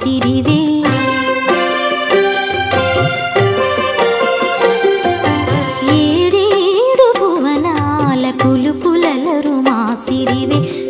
సిరివే. ఏడేడు భువనాల కులుకులలరు మా సిరివే.